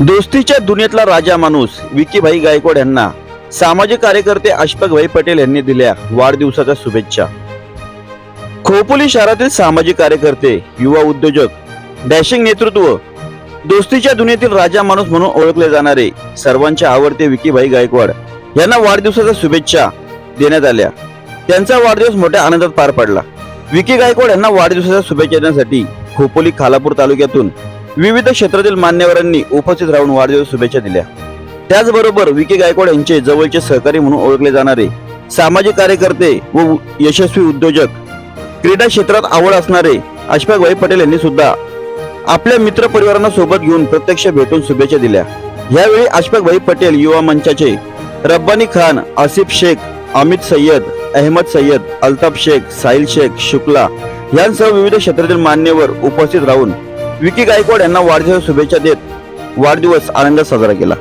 दोस्तीच्या दुनियेतला राजा माणूस विकीभाई गायकवाड यांना सामाजिक कार्यकर्ते अशफाकभाई पटेल यांनी दिल्या वाढदिवसाच्या शुभेच्छा. खोपोली शहरातील सामाजिक कार्यकर्ते युवा उद्योजक डॅशिंग नेतृत्व दोस्तीच्या दुनियेतील राजा माणूस म्हणून ओळखले जाणारे सर्वांचे आवडते विकीभाई गायकवाड यांना वाढदिवसाच्या शुभेच्छा देण्यात आल्या. त्यांचा वाढदिवस मोठ्या आनंदात पार पडला. विकी गायकवाड यांना वाढदिवसाच्या शुभेच्छा देण्यासाठी खोपोली खालापूर तालुक्यातून विविध क्षेत्रातील मान्यवरांनी उपस्थित राहून वाढदिवस शुभेच्छा दिल्या. त्याचबरोबर विकी गायकवाड यांचे जवळचे सहकारी म्हणून ओळखले जाणारे सामाजिक कार्यकर्ते व यशस्वी उद्योजक क्रीडा क्षेत्रात आवड असणारे अशफाकभाई पटेल यांनी सुद्धा आपल्या मित्र परिवारांना सोबत घेऊन प्रत्यक्ष भेटून शुभेच्छा दिल्या. यावेळी अशफाकभाई पटेल युवा मंचाचे रब्बानी खान आसिफ शेख अमित सय्यद अहमद सय्यद अल्ताफ शेख साहिल शेख शुक्ला यांसह विविध क्षेत्रातील मान्यवर उपस्थित राहून विकी गायकवाड यांना वाढदिवस शुभेच्छा देत वाढदिवस आनंदात साजरा केला.